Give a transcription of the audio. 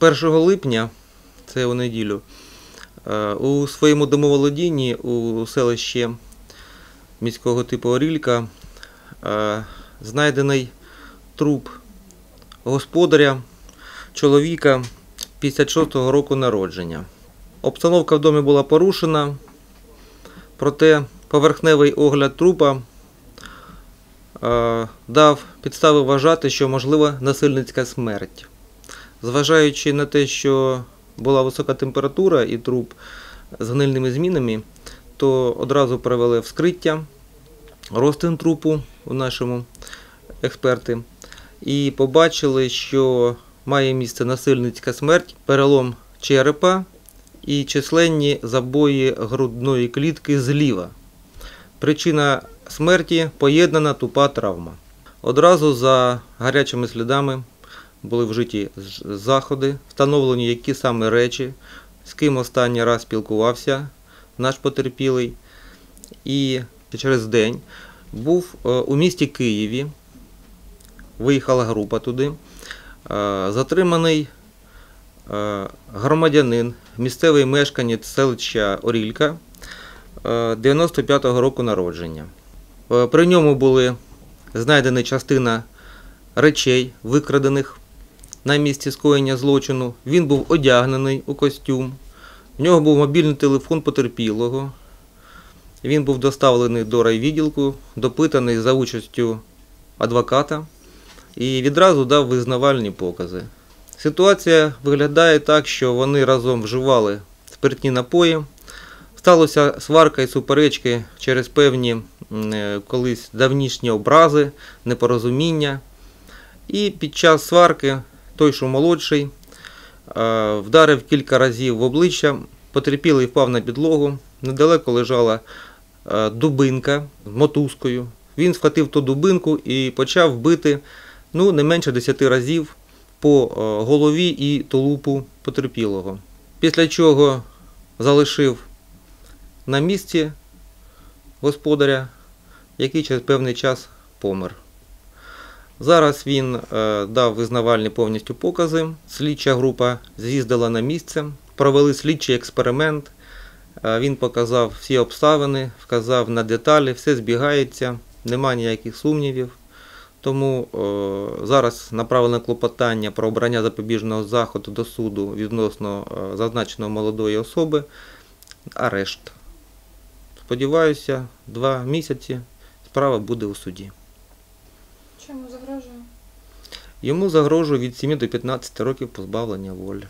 1 липня, це у неділю, е, у своєму домоволодінні у селищі міського типу Орілька е, знайдений труп господаря, чоловіка 56-го року народження. Обстановка в домі була порушена, проте поверхневий огляд трупа е, дав підстави вважати, що можлива насильницька смерть. Зважаючи на те, що була висока температура і труп з гнильними змінами, то одразу провели вскриття, розтин трупу у нашому експерти, і побачили, що має місце насильницька смерть, перелом черепа і численні забої грудної клітки зліва. Причина смерті поєднана тупа травма. Одразу за гарячими слідами були вжиті заходи, встановлені які саме речі, з ким останній раз спілкувався наш потерпілий. І через день був е, у місті Києві, виїхала група туди, е, затриманий е, громадянин, місцевий мешканець селища Орілька е, 95-го року народження. При ньому були знайдені частина речей, викрадених на місці скоєння злочину. Він був одягнений у костюм. В нього був мобільний телефон потерпілого. Він був доставлений до райвідділку, допитаний за участю адвоката і відразу дав визнавальні покази. Ситуація виглядає так, що вони разом вживали спиртні напої. Сталося сварка і суперечки через певні е, колись давнішні образи, непорозуміння. І під час сварки той, що молодший, е, вдарив кілька разів в обличчя, потерпілий впав на підлогу. Недалеко лежала е, дубинка з мотузкою. Він схватив ту дубинку і почав бити ну, не менше 10 разів по е, голові і тулупу потерпілого. Після чого залишив на місці господаря, який через певний час помер. Зараз він е, дав визнавальні повністю покази. Слідча група з'їздила на місце, провели слідчий експеримент. Е, Він показав всі обставини, вказав на деталі, все збігається, нема ніяких сумнівів. Тому е, зараз направлене клопотання про обрання запобіжного заходу до суду відносно зазначеної молодої особи. Арешт. Сподіваюся, два місяці справа буде у суді. Чому загрожує? Йому загрожує від 7 до 15 років позбавлення волі.